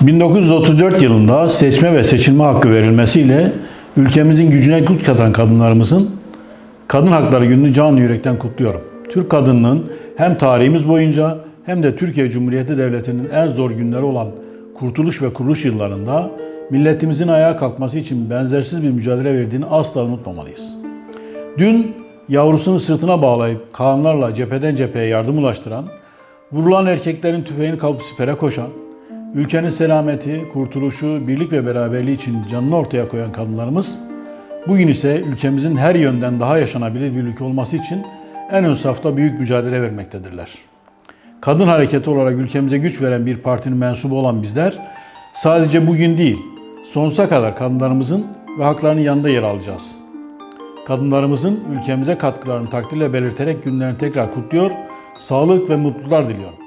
1934 yılında seçme ve seçilme hakkı verilmesiyle ülkemizin gücüne güç katan kadınlarımızın Kadın Hakları Günü'nü canı yürekten kutluyorum. Türk kadınının hem tarihimiz boyunca hem de Türkiye Cumhuriyeti Devleti'nin en zor günleri olan kurtuluş ve kuruluş yıllarında milletimizin ayağa kalkması için benzersiz bir mücadele verdiğini asla unutmamalıyız. Dün yavrusunu sırtına bağlayıp kanlarla cepheden cepheye yardım ulaştıran, vurulan erkeklerin tüfeğini kapıp sipere koşan, ülkenin selameti, kurtuluşu, birlik ve beraberliği için canını ortaya koyan kadınlarımız, bugün ise ülkemizin her yönden daha yaşanabilir bir ülke olması için en ön safta büyük mücadele vermektedirler. Kadın hareketi olarak ülkemize güç veren bir partinin mensubu olan bizler, sadece bugün değil, sonsuza kadar kadınlarımızın ve haklarının yanında yer alacağız kadınlarımızın ülkemize katkılarını takdirle belirterek günlerini tekrar kutluyor, sağlık ve mutluluklar diliyorum.